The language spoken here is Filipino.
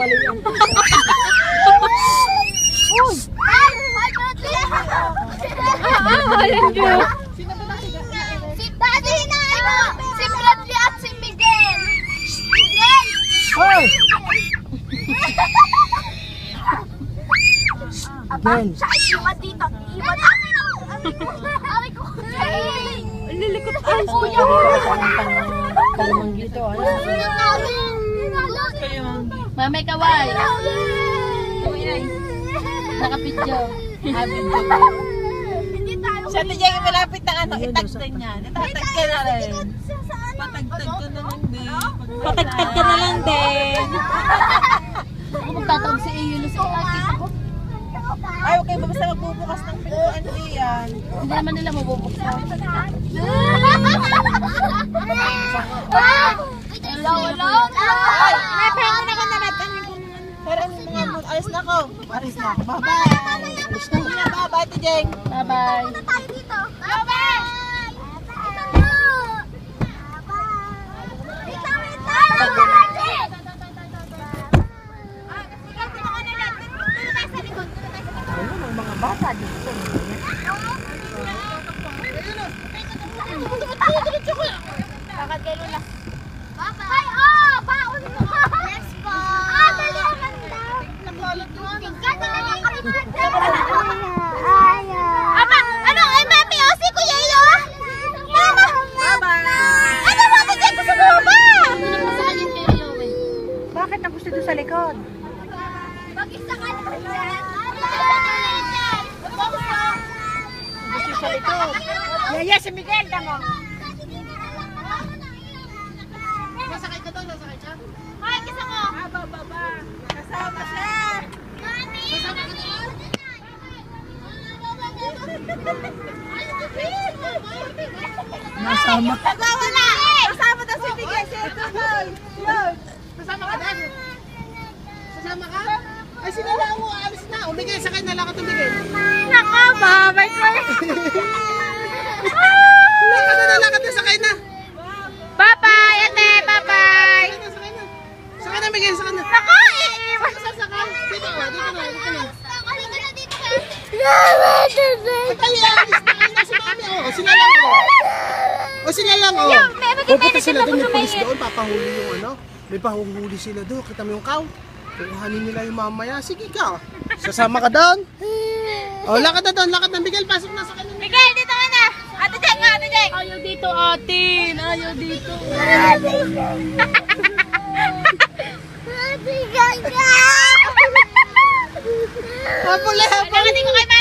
babaliw yan. Ah, ayan Diyo. Si Daddy na ano, si Bradley at si Miguel. Miguel! Hoy! Gel. Iwan dito. Iwan namin. Aray ko. Lilikot ay. Kuya. Kalamang dito. Ano? Mamay kaway. Nakapidyo. Hindi tayo. Sa ito dyan, malapit na ano, itagtag niya. Itatag ka na rin. Patagtag ka na lang din. Patagtag ka na lang din. Ako magtatawag si Iyo sa ko. Ay, okay, basta magbubukas ng pintuan diyan. Hindi naman nila mabubuksan. Hello, hello. Ay, may pwede na ka na natin. Pero ang mga mood, alis na ako. Alis na ako. Bye-bye. Alis na ako. Bye-bye, Ate Jeng. Bye-bye. Punta tayo dito. Bye-bye. Wait lang, wait lang. Ah, sige, tulungan na natin. Dito tayo sa likod. Dito tayo sa likod. Ayun, ang mga bata dito. Bakit kay Lula? Bye! Oh! Baon mo! Yes po! Ah, dali naman daw. Ama! Ano? Ay, mami! O, si Kuya Iyo! Mama! Bye-bye. Ano ba? Kasi ko sa baba! Bakit ang gusto doon sa likod? Mag-isa ka na Gusto sa likod. Yaya, si Miguel, tamo. Sasakay ka doon, sasakay ka? Ay, kisa ko! Aba, baba. Kasama siya. Mami! Kasama ka doon? Nasama. Nagwawala! Kasama daw si Miguel. Si Tuloy. Yun. Kasama ka dad? Kasama ka? Ay, sila na ako. Alis na. Umigay, sakay na lang ako tumigay. Nako, babay ko! Lakad na, lakad na, sakay na. Bye-bye, ate! Bye-bye! Sakay na, sakay na. Sakay na, Miguel, sakay na. Nako, iiwan! Saan sakay? Dito ka, dito na, dito na. Ay, alis na, alis na si mami. Oh, o, sila lang. Oh. O, sila lang. Oh. Pupunta sila doon, may pulis doon. Papahuli yung ano. May pahuhuli sila doon. Kita mo yung cow. Kukuhanin nila yung mamaya. Sige ka. Sasama ka doon. Oh, lakad na doon, lakad na. Miguel, pasok na sa kanila. Miguel, dito ka na! Ate Jeng, ate Jeng! Ayaw dito atin. Ayaw dito. Ate Mapula, mapula. Nakating ko kay Mami.